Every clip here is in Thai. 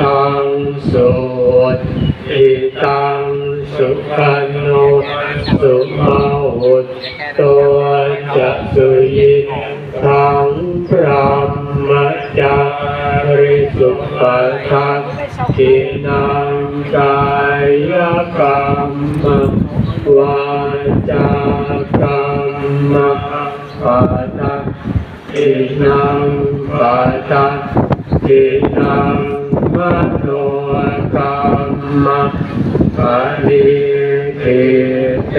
ตังสุอิตังสุขันโนสุมาหุตตัวจะสุยิทังพระมจาริสุปทัสกินังกายกรรมวาจากรรมปัต ตินังปัตตินังมโนกรรมปริกิเต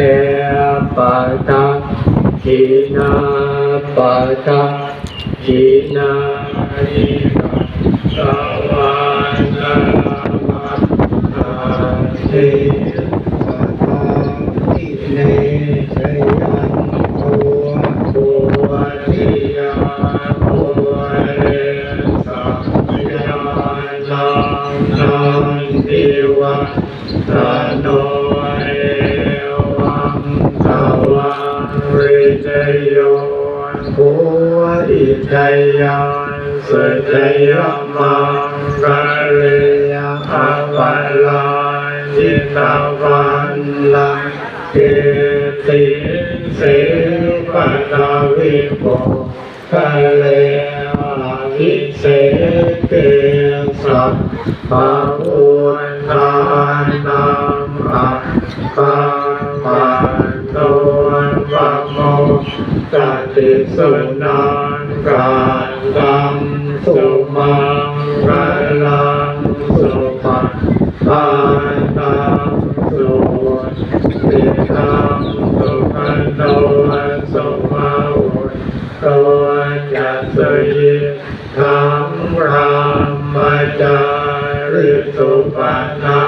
ปัตตินาปัตตินาริสวานามาเท สุจยมังกะเรยะปัลลาจิตาวันลังเกติเสปะตาวิโปกะเลวิเศษเกสัพพะอุทานนังอัปปะมันโตปะโมตติสุนังการ ตังสุมังกะลังสุปะทานตังสุติตังสุขันโตสุมาวุตโตจัสสยิธังรามจาริสุปันนะ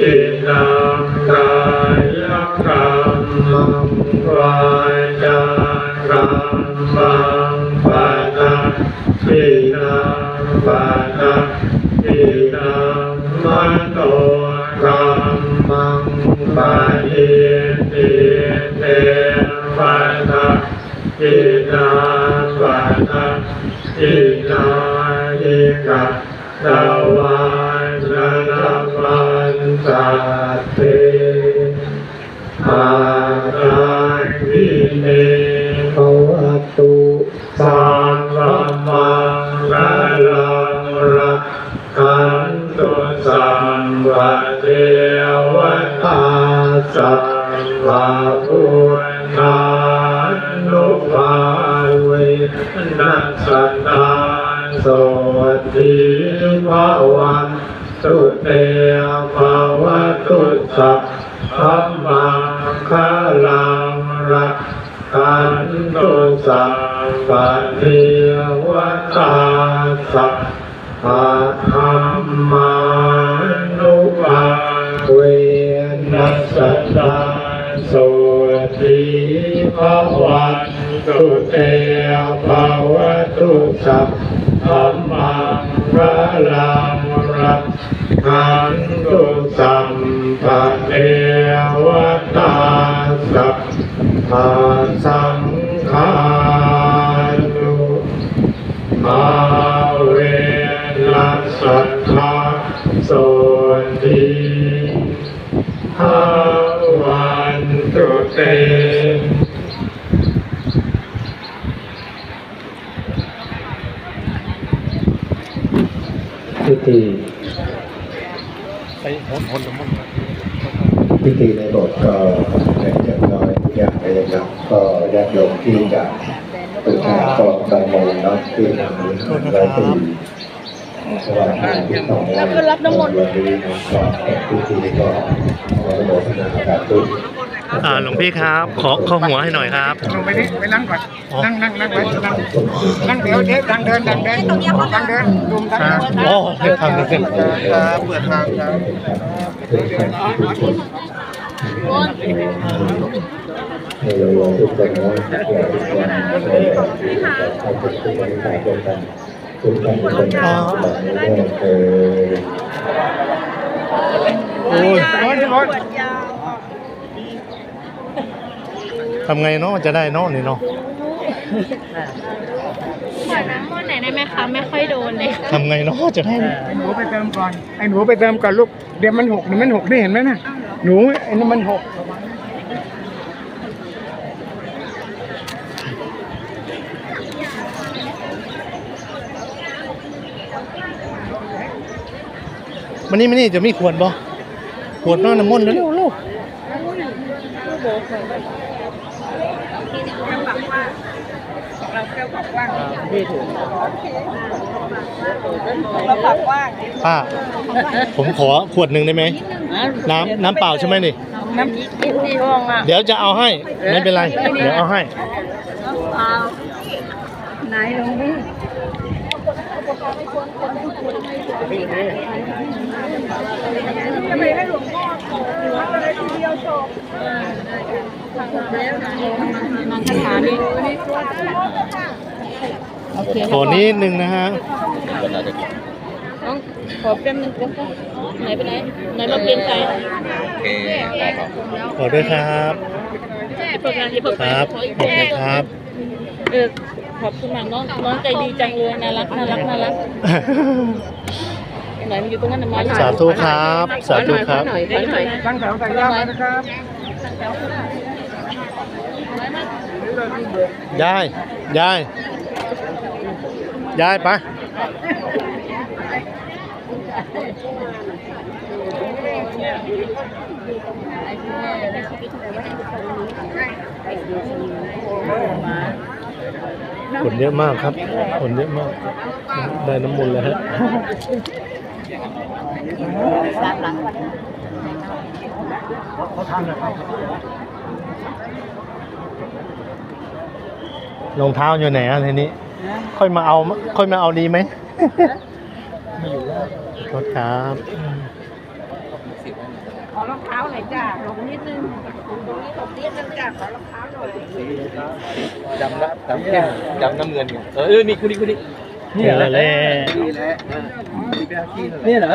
อินังกายกรรมังวาจากรรมัง ตินังปัตตินังมโนกรรมังปะเยติเตปัตติอินาปันนะอินาอิกะตะวันนะมันสัตเต สัมปะพุทธานุภาเวนัสสันตาโสติภาวันตุเตภาวะตุสัพพะมังคะลังรักขันตุสัมปะเทวตาสัพพะธัมมา ภวันตุเตภาวะตุสัพพมังคะลามรักขันตุสัมปะเอวตาสัพพสังฆานุ มาเวนัสสัทธาโสติภาวันตุเต พิธี ไปหนหนน้ำมันต์พิธีในโบสถ์ก็เล็กๆน้อยทุกอย่างเลยนะครับ ก็ญาติโยมที่จะบูชาก็บางโมงนะที่ทำนี้ไว้ที่สวัสดีที่สองวันวันนี้ก็พิธีก็ขออนุโมทนาสาธุ อ่าหลวงพี่ครับ ขอข้อหัวให้หน่อยครับ ลงไปดิไปนั่งก่อนอ๋อ นั่งนั่งนั่งไว้นั่งนั่งเดี๋ยวเดี๋ยวดังเดินดังเดินดังเดินดุมดังเดินโอ้ให้ทำเสร็จครับเปิดทางครับให้เราลงทุกคนนะอย่าทุกคนให้ให้ทุกคนบริจาคกันทุกท่านทุกคนแบบนี้ก็เออโอ้ยโอ้ยโอ้ย ทำไงเนาะจะได้เนาะนี่เนาะขวดน้ำมนต์ไหนได้ไหมคะไม่ค่อยโดนเลยทำไงเนาะจะให้ไอ้หนูไปเติมก่อนไอ้หนูไปเติมก่อนลูกเดี๋ยวมันหกเดี๋ยวมันหกนี่เห็นไหมน่ะหนูไอ้นี่มันหกมันนี่มันนี่จะมีขวดบ่ขวดน้ำน้ำมนต์เร็วๆลูก เราปากว่างป้า ผมขอขวดหนึ่งได้ไหม น้ำน้ำเปล่าใช่ไหมนี่ น้ำกินที่ห้องอะเดี๋ยวจะเอาให้ ไม่เป็นไร เดี๋ยวเอาให้ไหนหลวงพี่ขอนิด นึงนะฮะขอเป็นไหนไปไหนไหนมาเปลี่ยนใจขอด้วยครับอีกประการอีกประคการรับขออีกขอบคุณครับเออขอบคุณมากน้องน้องใจดีจังเลยน่ารักน่ารักน่ารักไหนมันอยู่ตรงนั้นน่ะมาสาธุครับ สาธุครับหน่อยหน่อยตั้งแถวแต่งยาวมานะครับ ยาย ยาย ยายไปคนเยอะมากครับ คนเยอะมาก ได้น้ำมนต์แล้วฮะร องเท้าอยู่ไหนอะทีนี้ ค่อยมาเอา ค่อยมาเอาดีไหมไม่อยู่แล้วรถครับขอรองเท้าหน่อยจ้าลงนิดนึงตรงนี้ผมนิดนึงจ้าขอรองเท้าหน่อยจำละจำแค่จำน้ำเงินอยู่เออเออนี่คุณนี่คุณนี่นี่แหละแหละนี่เหรอ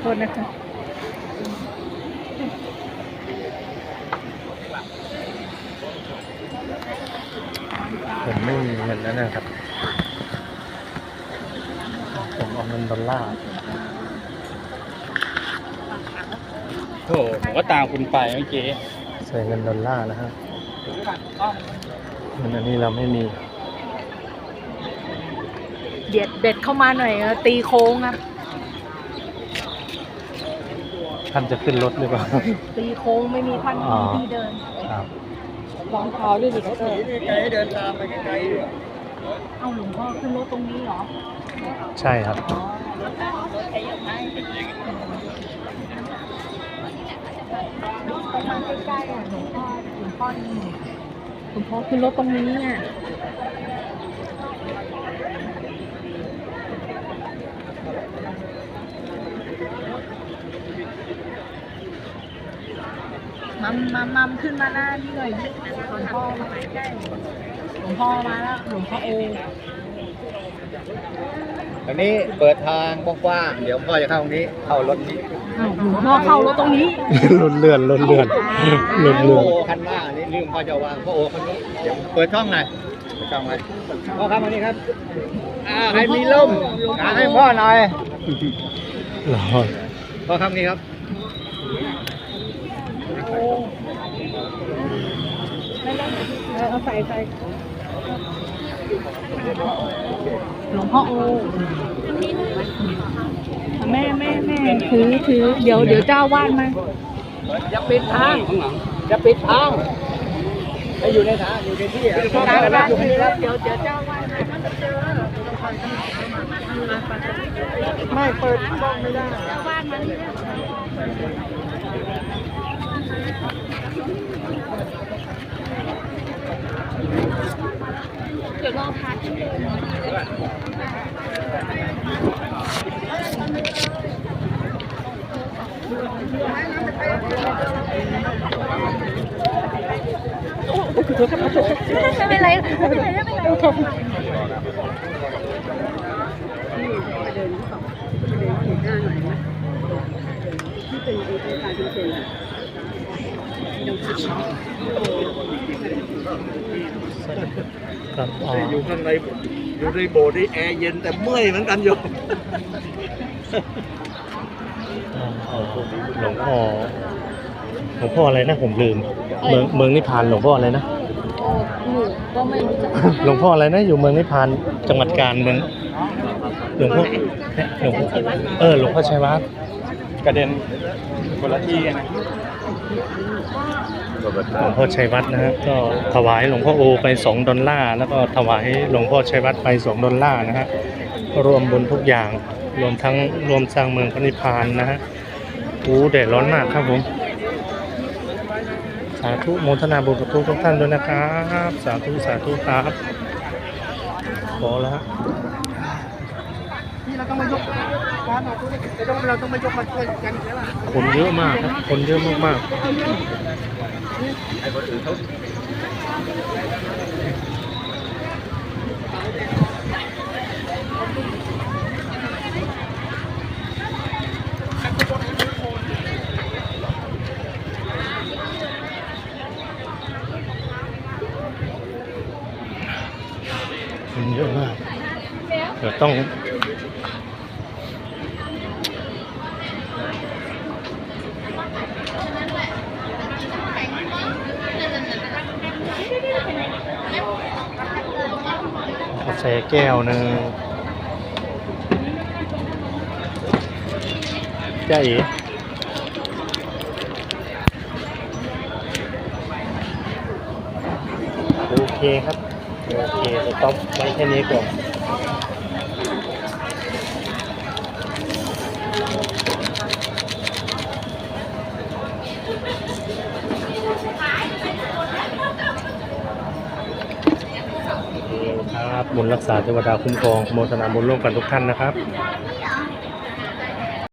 โทษนะคะผมไม่มีเงินแล้วนะครับ ผมเอาเงินดอลลาร์โถผมก็ตามคุณไปเมื่อกี้ใส่เงินดอลลาร์นะฮะเงินอันนี้เราไม่มี เด็ดเด็ดเข้ามาหน่อยเออตีโค้งครับท่านจะขึ้นรถหรือเปล่า ตีโค้งไม่มีท่านอ๋อ ที่เดินครับรองเท้าด้วยดิเออไกด์เดินตามไปไกลๆด้วยเอาหลวงพ่อขึ้นรถตรงนี้เหรอใช่ครับประมาณใกล้ๆอะหลวงพ่อหลวงพ่อนี่หลวงพ่อขึ้นรถตรงนี้อะ มัมมัมมัมขึ้นมาหน้านี่หน่อยดิหลวงพ่อมาใกล้ๆหลวงพ่อมาแล้วหลวงพ่อโอตอนนี้เปิดทางกว้างๆเดี๋ยวพ่อจะเข้าตรงนี้เข้ารถนี้อ้าวหลวงพ่อเข้ารถตรงนี้รถเลื่อนรถเลื่อนรถพ่เลื่ออนโอคันหน้านี่ลืมพ่อจะวางพ่อโอคันนี้เดี๋ยวเปิดช่องหน่อยเปิดช่องไว้พ่อครับมานี่ครับอ่าให้มีล่มกางให้พ่อหน่อยรอพ่อครับนี่ครับ เอาใส่ใส่หลวงพ่อโอแม่แม่แม่ถือถือเดี๋ยวเดี๋ยวเจ้าวาดมาอย่าปิดทางอย่าปิดทางไปอยู่ในฐานอยู่ในที่อะตามบ้านเดี๋ยวเดี๋ยวเจ้าว่านะไม่เปิดกล้องไม่ได้เจ้าบ้านมั นเดี๋ยวรอพาที่เลยไม่เป็นไรไม่เป็นไรไม่เป็นไรค รับอ๋ออยู่ข้างในอยู่ในโบสถ์นี่แอร์เย็นแต่เมื่อยเหมือนกันโยมหลวงพ่อหลวงพ่ออะไรนะผมลืม เมืองเมืองนิพพานหลวงพ่ออะไรนะโอ้หนูก็ไม่รู้จักหลวงพ่ออะไรนะอยู่เมืองนิพพานจังหวัดกาญเมืองหลวงพ่อหลวงพ่อเออหลวงพ่อชัยวัฒน์กระเด็นคนละที่กัน หลวงพ่อชัยวัฒน์นะฮะก็ถวายหลวงพ่อโอไปสองดอลลาร์แล้วก็ถวายหลวงพ่อชัยวัฒน์ไปสองดอลลาร์นะฮะรวมบุญทุกอย่างรวมทั้งรวมสร้างเมืองพระนิพพานนะฮะอู้แดดร้อนมากครับผม สาธุโมทนาบุญกับทุกทุกท่านด้วยนะครับ สาธุสาธุครับพอแล้วฮะที่เราต้องมายกก้อนออกเราต้องเราต้องมายกมาช่วยกันใช่ป่ะคนเยอะมากครับ คนเยอะมากๆ คนเยอะมากเดี๋ยวต้อง กาแฟแก้วหนึ่งจ้าอีโอเคครับ โอเคสต็องไว้แค่นี้ก่อน ครับ บุญรักษาเทวดาคุ้มครองโมทนาบุญร่วมกันทุกท่านนะครับ